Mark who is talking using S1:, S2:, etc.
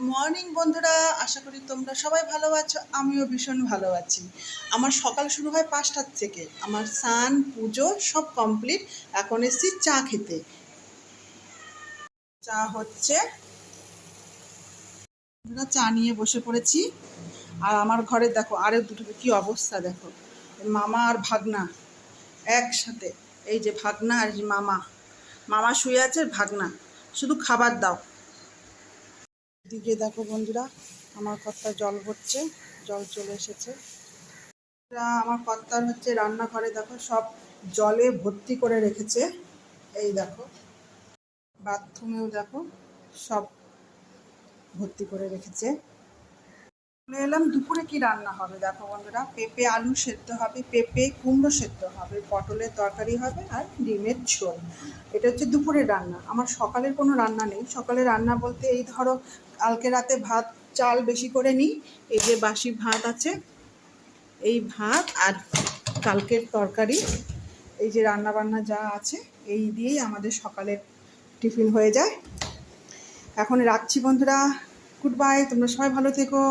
S1: Morning বন্ধুরা। আশা করি তোমরা সবাই ভালো আছো আমিও ভীষণ ভালো আছি। আমার সকাল শুরু হয় পাঁচটার থেকে। আমার স্নান পুজো সব কমপ্লিট এখন এসেছি চা খেতে। চা হচ্ছে বন্ধুরা, চা নিয়ে বসে পড়েছি। আর আমার ঘরে দেখো আরও দুটো কি অবস্থা দেখো। মামা আর ভাগনা একসাথে। এই যে ভাগনা আর মামা। মামা শুয়ে আছে ভাগনা। শুধু খাবার দাও। দিকে দেখো বন্ধুরা, আমার কর্তা জল ভরছে, জল চলে এসেছে। আমার কর্তার হচ্ছে রান্নাঘরে দেখো, সব জলে ভর্তি করে রেখেছে। এই দেখো, বাথরুমেও দেখো, সব ভর্তি করে রেখেছে। চলে এলাম, দুপুরে কি রান্না হবে? দেখো বন্ধুরা, পেঁপে, আলু সেদ্ধ হবে, পেঁপে, কুমড়ো সেদ্ধ হবে, পটলের তরকারি হবে আর ডিমের ঝোল। এটা হচ্ছে দুপুরের রান্না। আমার সকালের কোনো রান্না নেই। সকালে রান্না বলতে এই ধরো, কালকে রাতে ভাত, চাল বেশি করে নিই, এই যে বাসি ভাত আছে, এই ভাত আর কালকের তরকারি, এই যে রান্না বান্না যা আছে, এই দিয়েই আমাদের সকালের টিফিন হয়ে যায়। এখন রাখছি বন্ধুরা। গুড বাই, তোমরা সবাই ভালো থেকো।